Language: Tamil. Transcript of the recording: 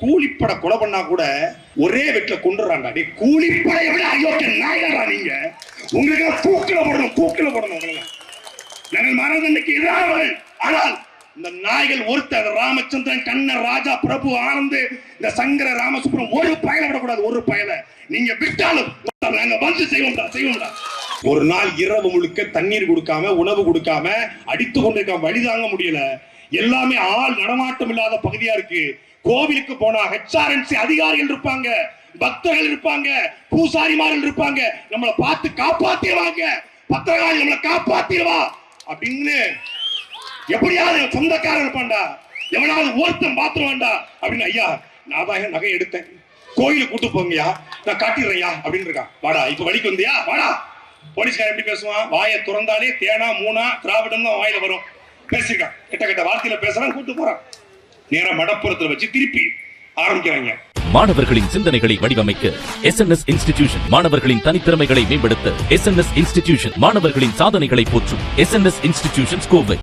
கூலிப்படை கொலை பண்ணா கூட ஒரே வெட்டில கொண்டுறாங்க நீ கூலிப்படை விட அயோக்கிய நாயகரா நீங்க. உங்களுக்கு கூக்கில போடணும் கூக்கில போடணும் உங்களை நாங்கள் மரணதண்டைக்கு எதிரானவர்கள் ஆனால் இந்த நாய்கள் ஒருத்தர் ராமச்சந்திரன் கண்ணன் ராஜா பிரபு ஆனந்த் இந்த சங்கர ராமசுப்ரம் ஒரு பயல விடக்கூடாது ஒரு பயல. நீங்க விட்டாலும் நாங்க வந்து செய்வோம்டா செய்வோம்டா. ஒரு நாள் இரவு முழுக்க தண்ணீர் கொடுக்காம உணவு கொடுக்காம அடித்து கொண்டிருக்க வழி தாங்க முடியல. எல்லாமே ஆள் நடமாட்டம் இல்லாத பகுதியா இருக்கு. கோவிலுக்கு போனா ஹெச்ஆர்என்சி அதிகாரிகள் இருப்பாங்க. பக்தர்கள் இருப்பாங்க. பூசாரிமார்கள் இருப்பாங்க. நம்மளை பார்த்து காப்பாத்திடுவாங்க. பத்திரகாளி நம்மளை காப்பாத்திடுவா. அப்படின்னு எப்படியாவது என் சொந்தக்காரன் இருப்பான்டா. எவனாவது ஒருத்தன் பாத்துருவான்டா அப்படின்னு ஐயா நான் தான் நகை எடுத்தேன். கோயிலுக்கு கூட்டு போங்கயா நான் காட்டிடுறேன்யா. அப்படின்னு இருக்கான். வாடா இப்ப வழிக்கு வந்தியா? வாடா. போலீஸ்காரன் எப்படி பேசுவான்? வாயை திறந்தாலே தேனா மூணா திராவிடம் தான் வாயில வரும். பேசியிருக்கான் கிட்ட கிட்ட வார்த்தையில பேசுறான் கூட்டு போறான். நேரம் மடப்புறத்துல வச்சு திருப்பி ஆரம்பிக்கிறாங்க. மாணவர்களின் சிந்தனைகளை வடிவமைக்க எஸ் என் எஸ் இன்ஸ்டிடியூஷன் மாணவர்களின் தனித்திறமைகளை மேம்படுத்த எஸ் என் எஸ் இன்ஸ்டிடியூஷன் மாணவர்களின் சாதனைகளை போற்றும் S N S institution Kovai